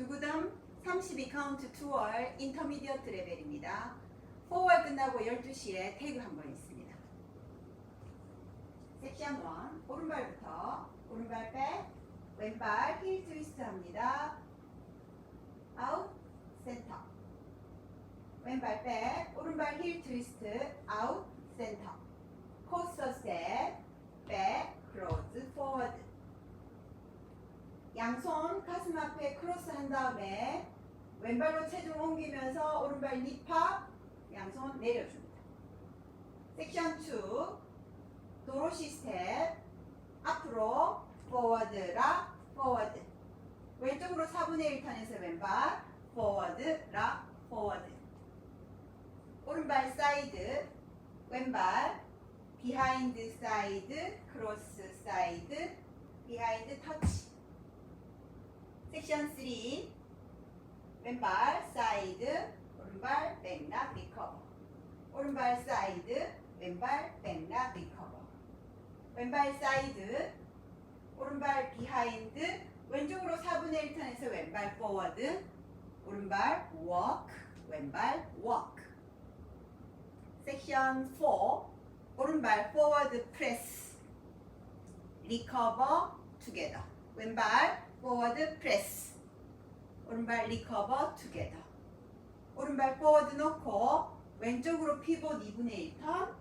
두구덤 32 카운트 투월 인터미디어트 레벨입니다. 4월 끝나고 12시에 태그 한번 있습니다. 섹션 1 오른발부터 오른발 백 왼발 힐 트위스트 합니다. 아웃 센터 왼발 백 오른발 힐 트위스트 아웃 센터 스텝 백 크로즈 포워드 양손 가슴 앞에 크로스 한 다음에 왼발로 체중 옮기면서 오른발 립합 양손 내려줍니다. 섹션 2 도로시 스텝 앞으로 포워드 락 포워드 왼쪽으로 4분의 1턴에서 왼발 포워드 락 포워드 오른발 사이드 왼발 비하인드 사이드 크로스 사이드 비하인드 터치 섹션 3 왼발 사이드 오른발 백락 리커버. 오른발 사이드 왼발 백락 리커버. 왼발 사이드 오른발 비하인드. 왼쪽으로 4분의 1 턴에서 왼발 포워드 오른발 워크 왼발 워크 섹션 4 오른발 포워드 프레스 리커버 투게더 왼발 포워드 프레스 오른발 리커버 투게더 오른발 포워드 놓고 왼쪽으로 피봇 2분의 1턴.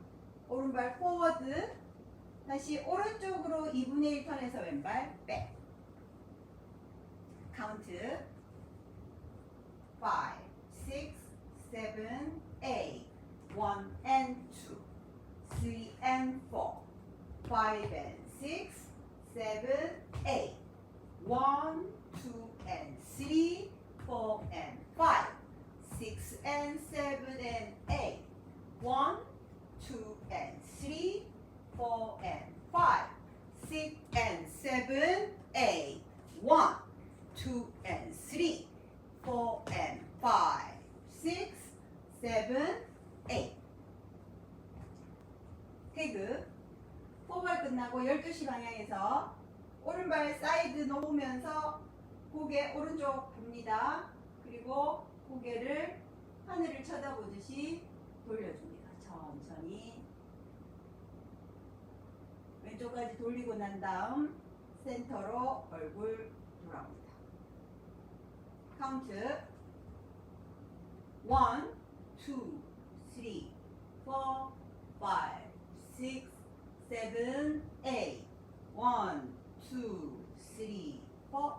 오른발 포워드 다시 오른쪽으로 2분의 1턴에서 왼발 백 카운트 5, 6, 7, 8 1 and 2 3 and 4 5 and 6 7, 8 1, 2 and 3 4 and 5 6 and 7 and 8 1, 2 and 3 4 and 5 6 and 7 8 1, 2 and 3 4 and 5 6 7 8 태그 4발 끝나고 12시 방향에서 오른발 사이드 놓으면서 고개 오른쪽 봅니다. 그리고 고개를 하늘을 쳐다보듯이 돌려줍니다. 천천히 왼쪽까지 돌리고 난 다음 센터로 얼굴 돌아옵니다. 카운트 1, 2, 3, 4, 5, 6, 7, 8 1, 2, 3, 4,